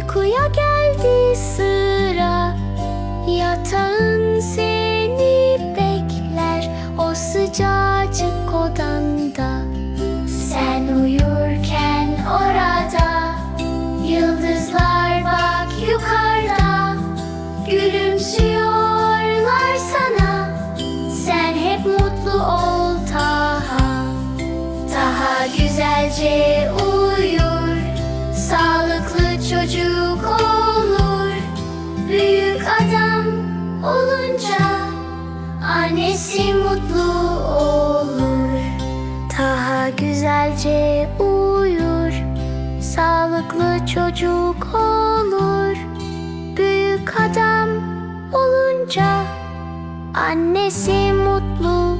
Uykuya geldi sıra. Yatağın seni bekler. O sıcacık çocuk olur. Büyük adam olunca Annesi mutlu olur. Taha güzelce uyur. Sağlıklı çocuk olur. Büyük adam olunca Annesi mutlu